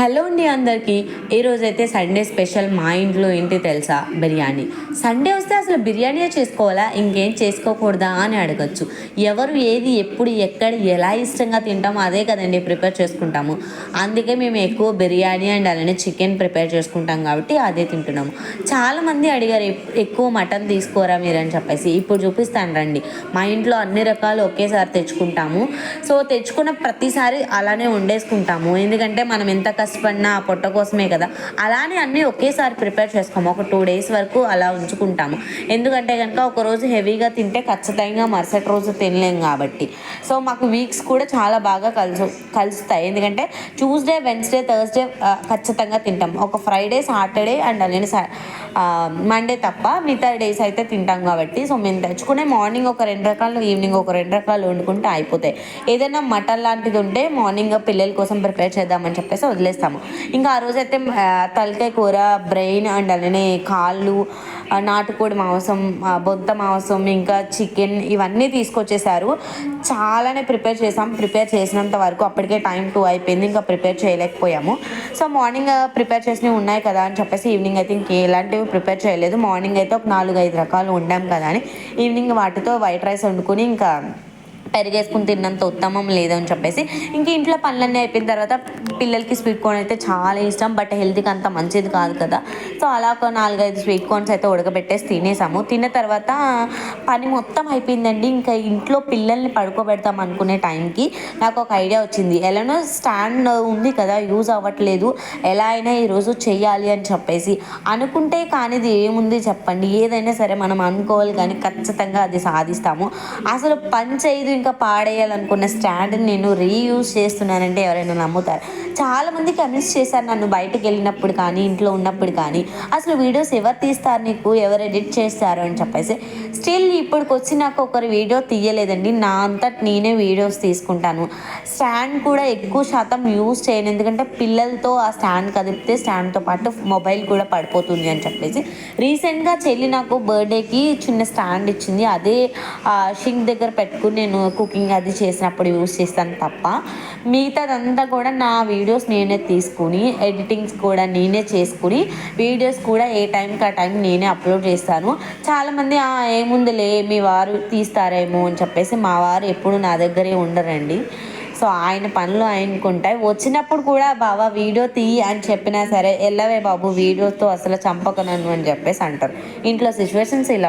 Hello అండి అందరికీ. ఈరోజు అయితే సండే స్పెషల్ మా ఇంట్లో ఏంటి తెలుసా? బిర్యానీ. సండే వస్తే అసలు బిర్యానీ చేసుకోవాలా? ఇంకేం చేసుకోకూడదా అని అడగచ్చు. ఎవరు ఏది ఎప్పుడు ఎక్కడ ఎలా ఇష్టంగా తింటామో అదే కదండి ప్రిపేర్ చేసుకుంటాము. అందుకే మేము ఎక్కువ బిర్యానీ అండ్ అలానే చికెన్ ప్రిపేర్ చేసుకుంటాం కాబట్టి అదే తింటున్నాము. చాలామంది అడిగారు ఎక్కువ మటన్ తీసుకోరా మీరు? అని చెప్పేసి. ఇప్పుడు చూపిస్తాను రండి. మా ఇంట్లో అన్ని రకాలు ఒకేసారి తెచ్చుకుంటాము. సో తెచ్చుకున్న ప్రతిసారి అలానే వండేసుకుంటాము. ఎందుకంటే మనం ఎంత కష్టం కష్టపడినా ఆ పొట్ట కోసమే కదా. అలానే అన్నీ ఒకేసారి ప్రిపేర్ చేసుకోము. ఒక టూ డేస్ వరకు అలా ఉంచుకుంటాము. ఎందుకంటే కనుక ఒకరోజు హెవీగా తింటే ఖచ్చితంగా మరుసటి రోజు తినలేం కాబట్టి. సో మాకు వీక్స్ కూడా చాలా బాగా కలుసు కలుస్తాయి. ఎందుకంటే ట్యూస్డే వెన్స్డే థర్స్డే ఖచ్చితంగా తింటాం. ఒక ఫ్రైడే సాటర్డే అండ్ అలానే మండే తప్ప మిగతా డేస్ అయితే తింటాం కాబట్టి. సో మేము తెచ్చుకునే మార్నింగ్ ఒక రెండు రకాలు ఈవినింగ్ ఒక రెండు రకాలు వండుకుంటే అయిపోతాయి. ఏదైనా మటన్ లాంటిది ఉంటే మార్నింగ్ పిల్లల కోసం ప్రిపేర్ చేద్దామని చెప్పేసి వదిలేస్తాము. ఇంకా ఆ రోజైతే ఆ, తలకాయ కూర బ్రెయిన్ అండ్ అలానే కాళ్ళు నాటుకోడి మాంసం ఆ, బొంత మాంసం ఇంకా చికెన్ ఇవన్నీ తీసుకొచ్చేసారు. చాలానే ప్రిపేర్ చేసాం. ప్రిపేర్ చేసినంత వరకు అప్పటికే టైం టూ అయిపోయింది. ఇంకా ప్రిపేర్ చేయలేకపోయాము. సో మార్నింగ్ ప్రిపేర్ చేసినవి ఉన్నాయి కదా అని చెప్పేసి ఈవినింగ్ అయితే ఇంకేలాంటివి ప్రిపేర్ చేయలేదు. మార్నింగ్ అయితే ఒక నాలుగు ఐదు రకాలు వండాం కదా అని. ఈవినింగ్ వాటితో వైట్ రైస్ వండుకొని ఇంకా పెరిగేసుకుని తిన్నంత ఉత్తమం లేదని చెప్పేసి. ఇంక ఇంట్లో పనులన్నీ అయిపోయిన తర్వాత పిల్లలకి స్వీట్ కార్న్ అయితే చాలా ఇష్టం బట్ హెల్త్కి అంత మంచిది కాదు కదా. సో అలా ఒక నాలుగైదు స్వీట్ కార్న్స్ అయితే ఉడకబెట్టేసి తినేసాము. తిన్న తర్వాత పని మొత్తం అయిపోయిందండి. ఇంకా ఇంట్లో పిల్లల్ని పడుకోబెడతాం అనుకునే టైంకి నాకు ఒక ఐడియా వచ్చింది. ఎలానో స్టాండ్ ఉంది కదా యూజ్ అవ్వట్లేదు. ఎలా అయినా ఈరోజు చెయ్యాలి అని చెప్పేసి. అనుకుంటే కానిది ఏముంది చెప్పండి. ఏదైనా సరే మనం అనుకోవాలి కానీ ఖచ్చితంగా అది సాధిస్తాము. అసలు పని చేయదు ఇంకా పాడేయాలనుకున్న స్టాండ్ని నేను రీయూజ్ చేస్తున్నానంటే ఎవరైనా నమ్ముతారు? చాలామంది కన్విన్స్ చేశారు నన్ను బయటకు వెళ్ళినప్పుడు కానీ ఇంట్లో ఉన్నప్పుడు కానీ. అసలు వీడియోస్ ఎవరు తీస్తారు నీకు? ఎవరు ఎడిట్ చేస్తారు అని చెప్పేసి. స్టిల్ ఇప్పటికి వచ్చి నాకు ఒకరి వీడియో తీయలేదండి. నా అంతట నేనే వీడియోస్ తీసుకుంటాను. స్టాండ్ కూడా ఎక్కువ శాతం యూజ్ చేయను. ఎందుకంటే పిల్లలతో ఆ స్టాండ్ కదిపితే స్టాండ్తో పాటు మొబైల్ కూడా పడిపోతుంది అని చెప్పేసి. రీసెంట్గా చెల్లి నాకు బర్త్డేకి చిన్న స్టాండ్ ఇచ్చింది. అదే షింక్ దగ్గర పెట్టుకుని నేను కుకింగ్ అది చేసినప్పుడు యూస్ చేస్తాను తప్ప మిగతాదంతా కూడా నా వీడియోస్ నేనే తీసుకుని ఎడిటింగ్స్ కూడా నేనే చేసుకుని వీడియోస్ కూడా ఏ టైంకి ఆ టైం నేనే అప్లోడ్ చేస్తాను. చాలామంది ఏముందిలే మీ వారు తీస్తారేమో అని చెప్పేసి మా వారు ఎప్పుడు నా దగ్గరే ఉండరండి. సో ఆయన పనులు ఆయనకుంటాయి. వచ్చినప్పుడు కూడా బాబా వీడియో తీయి అని చెప్పినా సరే వెళ్ళవే బాబు వీడియోతో అసలు చంపక నన్ను అని చెప్పేసి అంటారు. ఇంట్లో సిచ్యువేషన్స్ ఇలా